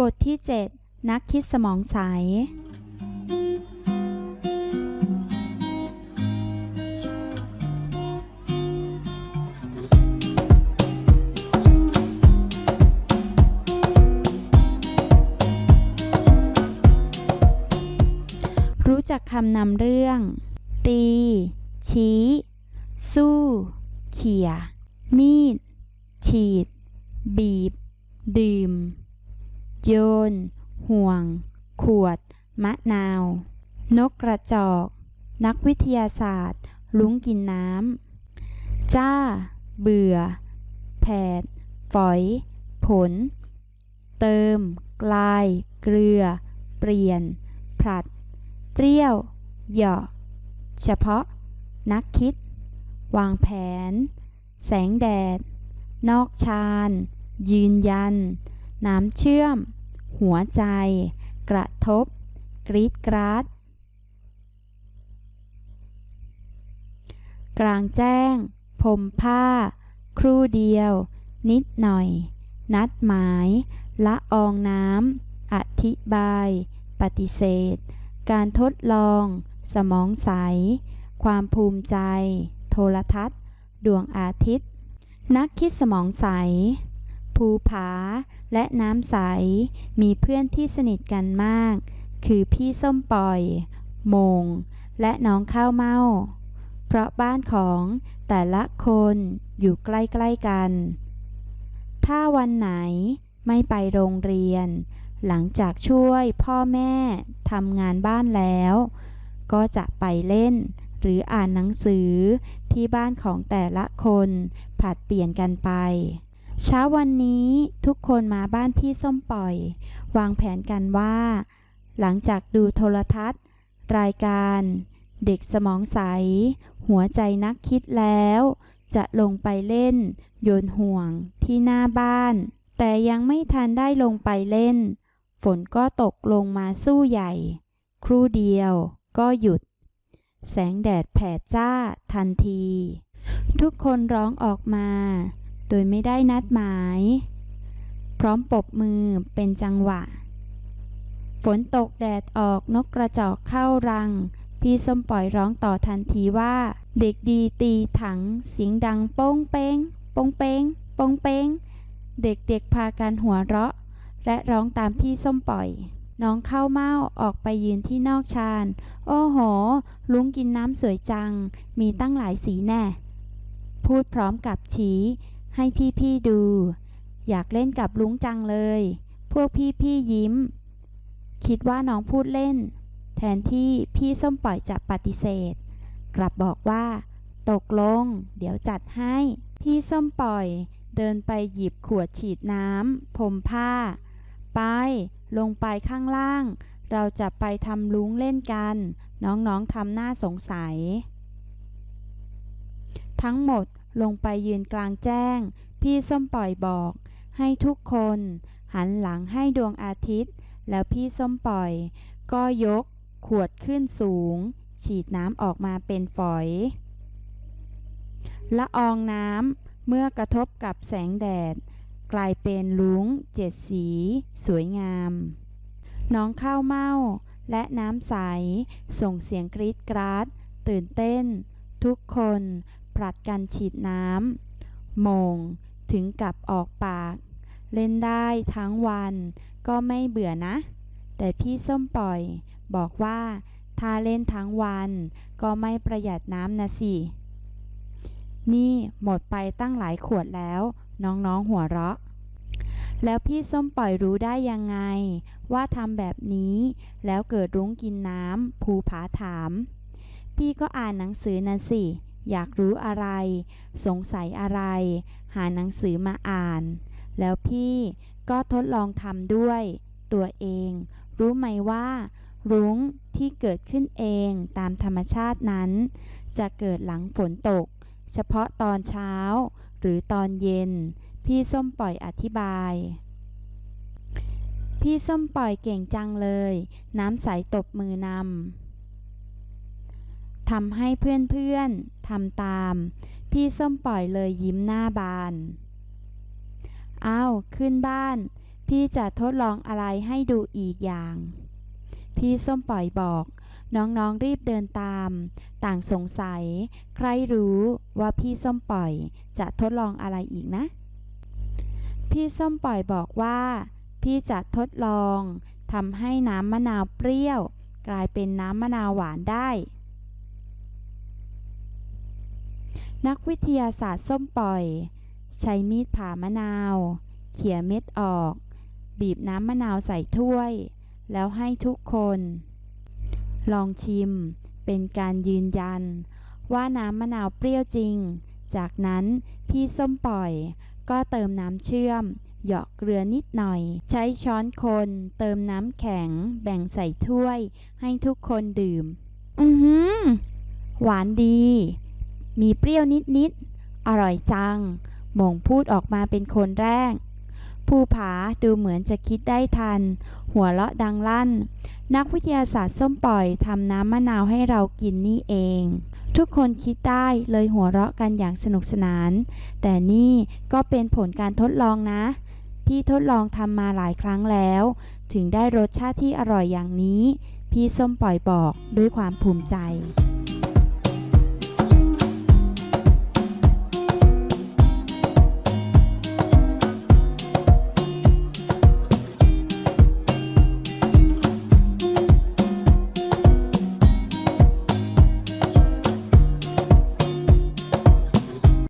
บทที่ 7 นักคิดสมองใส รู้จักคำนำเรื่อง ตี ชี้ สู้ เขี่ย มีด ฉีด บีบ ดื่ม โยน ห่วง ขวด มะนาว นกกระจอก นักวิทยาศาสตร์ ลุงกินน้ำ จ้า เบื่อ แผด ฝอย ผล เติม กลาย เกลือ เปลี่ยน ผลัด เปรี้ยว เหยาะ เฉพาะ นักคิด วางแผน แสงแดด นอกชาน ยืนยัน น้ำเชื่อม หัวใจ กระทบ กรีดกราด กลางแจ้งพรมผ้า ครู่เดียว นิดหน่อย นัดหมาย ละอองน้ำ อธิบาย ปฏิเสธ การทดลอง สมองใส ความภูมิใจ โทรทัศน์ ดวงอาทิตย์ นักคิดสมองใส ภูผา และน้ำใส มีเพื่อนที่สนิทกันมาก คือพี่ส้มปล่อย มง และน้องข้าวเม่า เพราะบ้านของแต่ละคนอยู่ใกล้ๆกัน ถ้าวันไหนไม่ไปโรงเรียน หลังจากช่วยพ่อแม่ทำงานบ้านแล้ว ก็จะไปเล่น หรืออ่านหนังสือที่บ้านของแต่ละคนผลัดเปลี่ยนกันไป เช้าวันนี้ทุกคนมาบ้านพี่ส้มปล่อย วางแผนกันว่า หลังจากดูโทรทัศน์ รายการ เด็กสมองใส หัวใจนักคิดแล้ว จะลงไปเล่น โยนห่วงที่หน้าบ้าน แต่ยังไม่ทันได้ลงไปเล่น ฝนก็ตกลงมาสู้ใหญ่ ครู่เดียวก็หยุด แสงแดดแผดจ้าทันที ทุกคนร้องออกมา โดยไม่ได้นัดหมาย พร้อมปบมือเป็นจังหวะ ฝนตกแดดออกนกกระจอกเข้ารัง พี่ส้มปล่อยร้องต่อทันทีว่า เด็กดีตีถังเสียงดังโป้งเป้งโป้งเป้งโป้งเป้งเด็กๆพากันหัวเราะ และร้องตามพี่ส้มปล่อย น้องข้าวเมาออกไปยืนที่นอกชาน โอ้โห ลุงกินน้ำสวยจัง มีตั้งหลายสีแน่ พูดพร้อมกับชี้ ให้พี่ๆดู อยากเล่นกับลุงจังเลย พวกพี่ๆยิ้ม คิดว่าน้องพูดเล่น แทนที่พี่ส้มปล่อยจะปฏิเสธ กลับบอกว่า ตกลง เดี๋ยวจัดให้ พี่ส้มปล่อยเดินไปหยิบขวดฉีดน้ำพรมผ้า ไป ลงไปข้างล่าง เราจะไปทำลุงเล่นกัน น้องๆทำหน้าสงสัย ทั้งหมด ลงไปยืนกลางแจ้ง พี่ส้มปล่อยบอก ให้ทุกคน หันหลังให้ดวงอาทิตย์ แล้วพี่ส้มปล่อย ก็ยก ขวดขึ้นสูง ฉีดน้ำออกมาเป็นฝอย ละอองน้ำเมื่อกระทบกับแสงแดด กลายเป็นลุงเจ็ดสี สวยงาม น้องข้าวเม่าและน้ำใส ส่งเสียงกรีดกราด ตื่นเต้น ทุกคน ผลัดกันฉีดน้ำโมง ถึงกับออกปาก เล่นได้ทั้งวันก็ไม่เบื่อนะ แต่พี่ส้มปล่อย บอกว่า ถ้าเล่นทั้งวันก็ไม่ประหยัดน้ำนะสิ นี่หมดไปตั้งหลายขวดแล้ว น้องๆหัวเราะ แล้วพี่ส้มปล่อยรู้ได้ยังไง ว่าทำแบบนี้แล้วเกิดรุ้งกินน้ำภูผาถาม พี่ก็อ่านหนังสือนะสิ อยากรู้อะไร สงสัยอะไร หาหนังสือมาอ่าน แล้วพี่ก็ทดลองทำด้วย ตัวเอง รู้ไหมว่า รุ้งที่เกิดขึ้นเองตามธรรมชาตินั้น จะเกิดหลังฝนตก เฉพาะตอนเช้า หรือตอนเย็น พี่ส้มปล่อยอธิบาย พี่ส้มปล่อยเก่งจังเลย น้ำใสตบมือนำ ทำให้เพื่อนๆทำตาม พี่ส้มปล่อยเลยยิ้มหน้าบาน เอาขึ้นบ้าน พี่จะทดลองอะไรให้ดูอีกอย่าง พี่ส้มปล่อยบอก น้องๆรีบเดินตาม ต่างสงสัย ใครรู้ว่าพี่ส้มปล่อยจะทดลองอะไรอีกนะ พี่ส้มปล่อยบอกว่า พี่จะทดลองทำให้น้ำมะนาวเปรี้ยว กลายเป็นน้ำมะนาวหวานได้ นักวิทยาศาสตร์ส้มปล่อย ใช้มีดผ่ามะนาว เขี่ยเม็ดออก บีบน้ำมะนาวใส่ถ้วย แล้วให้ทุกคน ลองชิม เป็นการยืนยัน ว่าน้ำมะนาวเปรี้ยวจริง จากนั้นพี่ส้มปล่อย ก็เติมน้ำเชื่อมเหยาะเกลือนิดหน่อย ใช้ช้อนคน เติมน้ำแข็ง แบ่งใส่ถ้วย ให้ทุกคนดื่ม อือหือ หวานดี มีเปรี้ยวนิดๆ อร่อยจัง หมงพูดออกมาเป็นคนแรก ภูผาดูเหมือนจะคิดได้ทัน หัวเราะดังลั่น นักวิทยาศาสตร์ส้มปล่อยทำน้ำมะนาวให้เรากินนี่เอง ทุกคนคิดได้เลยหัวเราะกันอย่างสนุกสนาน แต่นี่ก็เป็นผลการทดลองนะ พี่ทดลองทำมาหลายครั้งแล้ว ถึงได้รสชาติที่อร่อยอย่างนี้ พี่ส้มปล่อยบอกด้วยความภูมิใจ